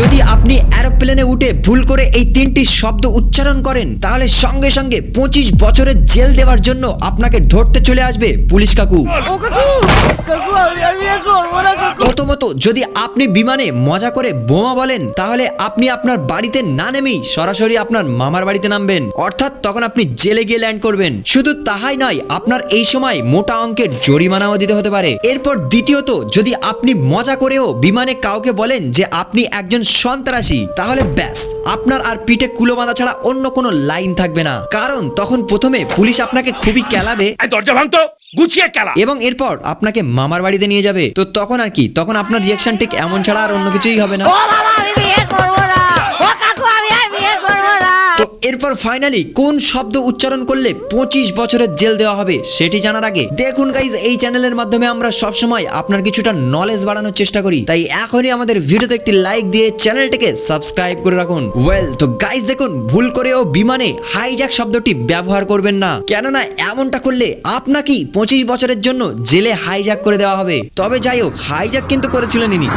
যদি আপনি অ্যারোপ্লেনে উঠে ভুল করে এই তিনটি শব্দ উচ্চারণ করেন, তাহলে সঙ্গে সঙ্গে পঁচিশ বছরের জেল দেওয়ার জন্য আপনাকে ধরতে চলে আসবে পুলিশ কাকু। কাকু কাকু। প্রথমত যদি আপনি বিমানে মজা করে বোমা বলেন তাহলে আপনি আপনার বাড়িতে না নেমেই সরাসরি আপনার মামার বাড়িতে নামবেন। অর্থাৎ তখন আপনি জেলে গিয়ে ল্যান্ড করবেন। শুধু তাহাই নয় আপনার এই সময় মোটা অঙ্কের জরিমানাও দিতে হতে পারে। এরপর দ্বিতীয়ত যদি আপনি মজা করেও বিমানে কাউকে বলেন যে আপনি একজন সন্ত্রাসী তাহলে ব্যাস আপনার আর পিঠে কুলো বাঁধা ছাড়া অন্য কোনো লাইন থাকবে না। কারণ তখন প্রথমে পুলিশ আপনাকে খুবই কেলাবে দরজা ভাঙতো গুছিয়ে কেলা। এবং এরপর আপনাকে মামার বাড়িতে নিয়ে যাবে। তো তখন আর কি তখন আপনার রিয়াকশন ঠিক এমন ছাড়া আর অন্য কিছুই হবে না। এরপর ফাইনালি কোন শব্দ উচ্চারণ করলে পঁচিশ বছরের জেল দেওয়া হবে সেটি জানার আগে দেখুন গাইজ এই চ্যানেলের মাধ্যমে আমরা সবসময় আপনার কিছুটা নলেজ বাড়ানোর চেষ্টা করি। তাই এখনই আমাদের ভিডিওতে একটি লাইক দিয়ে চ্যানেলটিকে সাবস্ক্রাইব করে রাখুন। ওয়েল তো গাইজ দেখুন, ভুল করেও বিমানে হাইজ্যাক শব্দটি ব্যবহার করবেন না। কেননা এমনটা করলে আপনাকেই পঁচিশ বছরের জন্য জেলে হাইজ্যাক করে দেওয়া হবে। তবে যাই হোক হাইজ্যাক কিন্তু করেছিলেন ইনি।